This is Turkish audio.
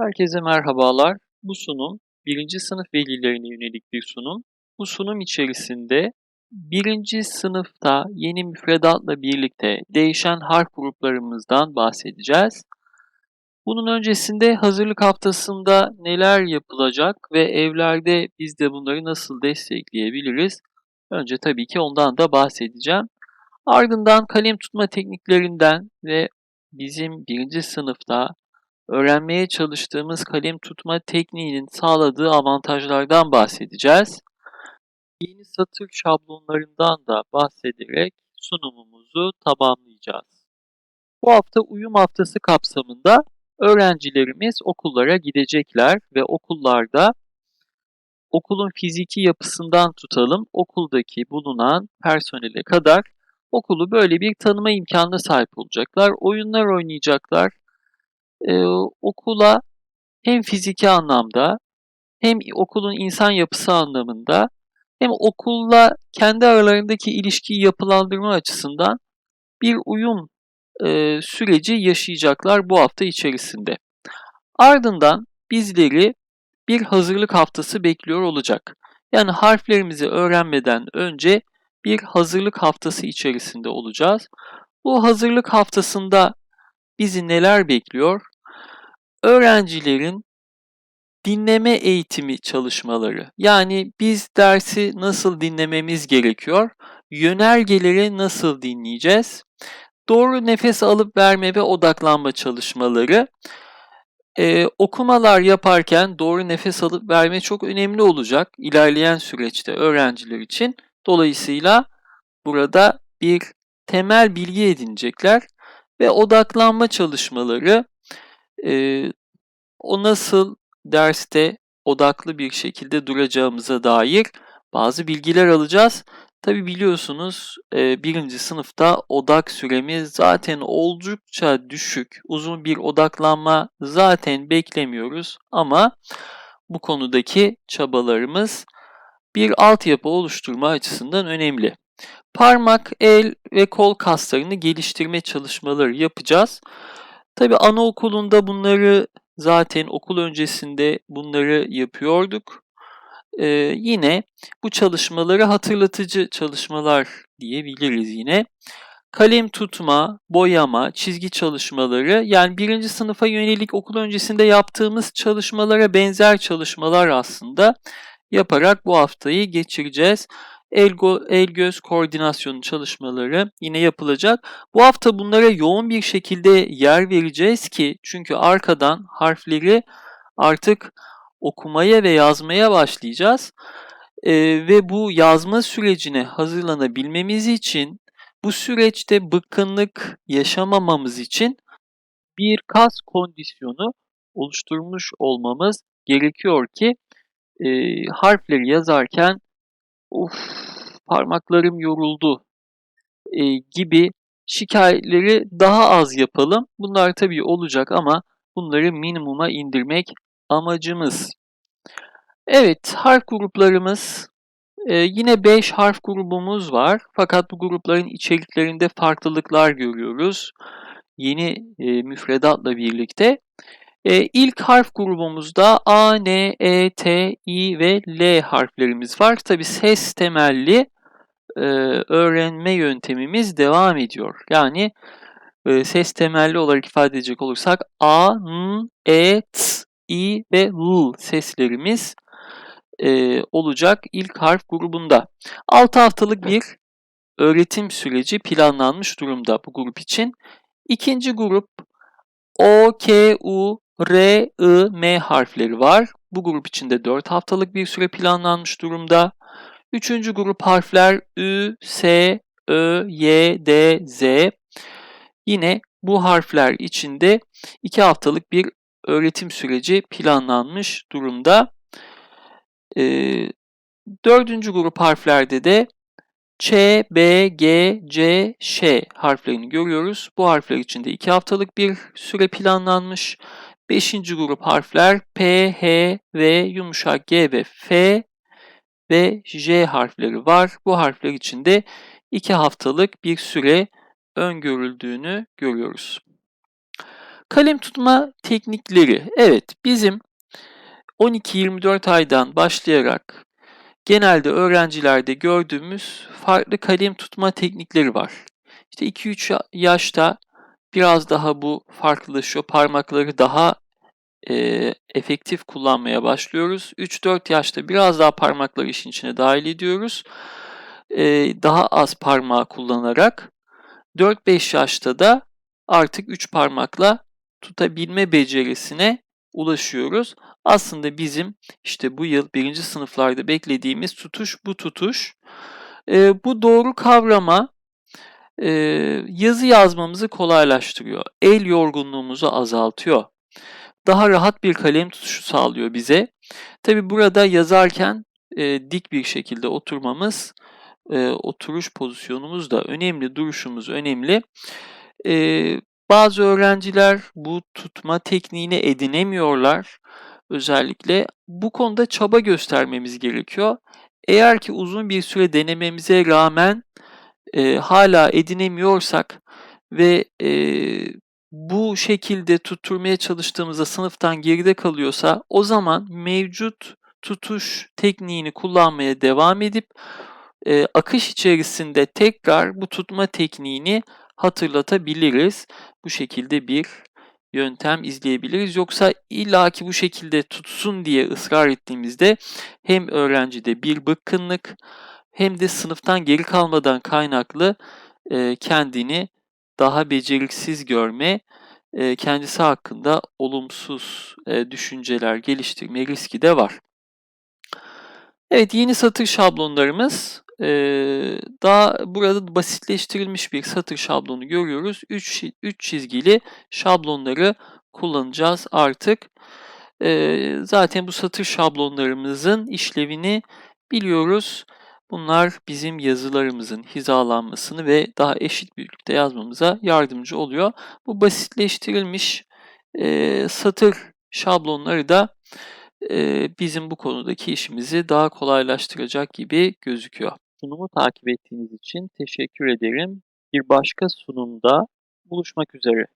Herkese merhabalar. Bu sunum birinci sınıf velilerine yönelik bir sunum. Bu sunum içerisinde birinci sınıfta yeni müfredatla birlikte değişen harf gruplarımızdan bahsedeceğiz. Bunun öncesinde hazırlık haftasında neler yapılacak ve evlerde biz de bunları nasıl destekleyebiliriz? Önce tabii ki ondan da bahsedeceğim. Ardından kalem tutma tekniklerinden ve bizim birinci sınıfta öğrenmeye çalıştığımız kalem tutma tekniğinin sağladığı avantajlardan bahsedeceğiz. Yeni satır şablonlarından da bahsederek sunumumuzu tamamlayacağız. Bu hafta uyum haftası kapsamında öğrencilerimiz okullara gidecekler ve okullarda okulun fiziki yapısından tutalım okuldaki bulunan personele kadar okulu böyle bir tanıma imkanına sahip olacaklar. Oyunlar oynayacaklar, e, okula hem fiziki anlamda hem okulun insan yapısı anlamında hem okulla kendi aralarındaki ilişkiyi yapılandırma açısından bir uyum e, süreci yaşayacaklar bu hafta içerisinde. Ardından bizleri bir hazırlık haftası bekliyor olacak. Yani harflerimizi öğrenmeden önce bir hazırlık haftası içerisinde olacağız. Bu hazırlık haftasında bizi neler bekliyor? Öğrencilerin dinleme eğitimi çalışmaları. Yani biz dersi nasıl dinlememiz gerekiyor? Yönergeleri nasıl dinleyeceğiz? Doğru nefes alıp verme ve odaklanma çalışmaları. Ee, okumalar yaparken doğru nefes alıp verme çok önemli olacak ilerleyen süreçte öğrenciler için. Dolayısıyla burada bir temel bilgi edinecekler ve odaklanma çalışmaları e, o nasıl derste odaklı bir şekilde duracağımıza dair bazı bilgiler alacağız. Tabi biliyorsunuz birinci sınıfta odak süremiz zaten oldukça düşük. Uzun bir odaklanma zaten beklemiyoruz ama bu konudaki çabalarımız bir altyapı oluşturma açısından önemli. Parmak, el ve kol kaslarını geliştirme çalışmaları yapacağız. Tabi anaokulunda bunları zaten okul öncesinde bunları yapıyorduk. Ee, yine bu çalışmaları hatırlatıcı çalışmalar diyebiliriz yine. Kalem tutma, boyama, çizgi çalışmaları yani birinci sınıfa yönelik okul öncesinde yaptığımız çalışmalara benzer çalışmalar aslında yaparak bu haftayı geçireceğiz el, el göz koordinasyonu çalışmaları yine yapılacak. Bu hafta bunlara yoğun bir şekilde yer vereceğiz ki çünkü arkadan harfleri artık okumaya ve yazmaya başlayacağız. Ee, ve bu yazma sürecine hazırlanabilmemiz için bu süreçte bıkkınlık yaşamamamız için bir kas kondisyonu oluşturmuş olmamız gerekiyor ki e, harfleri yazarken Uf, parmaklarım yoruldu e, gibi şikayetleri daha az yapalım. Bunlar tabii olacak ama bunları minimuma indirmek amacımız. Evet, harf gruplarımız e, yine 5 harf grubumuz var. Fakat bu grupların içeriklerinde farklılıklar görüyoruz. Yeni e, müfredatla birlikte. E, ilk harf grubumuzda A, N, E, T, I ve L harflerimiz var. Tabi ses temelli e, öğrenme yöntemimiz devam ediyor. Yani e, ses temelli olarak ifade edecek olursak A, N, E, T, I ve L seslerimiz e, olacak ilk harf grubunda. 6 haftalık bir öğretim süreci planlanmış durumda bu grup için. İkinci grup O, K, U, R, I, M harfleri var. Bu grup içinde 4 haftalık bir süre planlanmış durumda. Üçüncü grup harfler Ü, S, Ö, Y, D, Z. Yine bu harfler içinde 2 haftalık bir öğretim süreci planlanmış durumda. Ee, dördüncü grup harflerde de Ç, B, G, C, Ş harflerini görüyoruz. Bu harfler içinde 2 haftalık bir süre planlanmış. Beşinci grup harfler P, H, V, yumuşak G ve F ve J harfleri var. Bu harfler içinde 2 haftalık bir süre öngörüldüğünü görüyoruz. Kalem tutma teknikleri. Evet, bizim 12-24 aydan başlayarak genelde öğrencilerde gördüğümüz farklı kalem tutma teknikleri var. İşte 2-3 yaşta biraz daha bu farklılaşıyor. Parmakları daha e, efektif kullanmaya başlıyoruz. 3-4 yaşta biraz daha parmakları işin içine dahil ediyoruz. E, daha az parmağı kullanarak 4-5 yaşta da artık 3 parmakla tutabilme becerisine ulaşıyoruz. Aslında bizim işte bu yıl birinci sınıflarda beklediğimiz tutuş bu tutuş. E, bu doğru kavrama e, yazı yazmamızı kolaylaştırıyor. El yorgunluğumuzu azaltıyor. Daha rahat bir kalem tutuşu sağlıyor bize. Tabi burada yazarken e, dik bir şekilde oturmamız, e, oturuş pozisyonumuz da önemli, duruşumuz önemli. E, bazı öğrenciler bu tutma tekniğini edinemiyorlar. Özellikle bu konuda çaba göstermemiz gerekiyor. Eğer ki uzun bir süre denememize rağmen e, hala edinemiyorsak ve e, bu şekilde tutturmaya çalıştığımızda sınıftan geride kalıyorsa o zaman mevcut tutuş tekniğini kullanmaya devam edip e, akış içerisinde tekrar bu tutma tekniğini hatırlatabiliriz. Bu şekilde bir yöntem izleyebiliriz. Yoksa illaki bu şekilde tutsun diye ısrar ettiğimizde hem öğrencide bir bıkkınlık hem de sınıftan geri kalmadan kaynaklı e, kendini daha beceriksiz görme, e, kendisi hakkında olumsuz e, düşünceler geliştirme riski de var. Evet yeni satır şablonlarımız daha burada basitleştirilmiş bir satır şablonu görüyoruz. 3 3 çizgili şablonları kullanacağız artık. Zaten bu satır şablonlarımızın işlevini biliyoruz. Bunlar bizim yazılarımızın hizalanmasını ve daha eşit büyüklükte yazmamıza yardımcı oluyor. Bu basitleştirilmiş e, satır şablonları da e, bizim bu konudaki işimizi daha kolaylaştıracak gibi gözüküyor. Sunumu takip ettiğiniz için teşekkür ederim. Bir başka sunumda buluşmak üzere.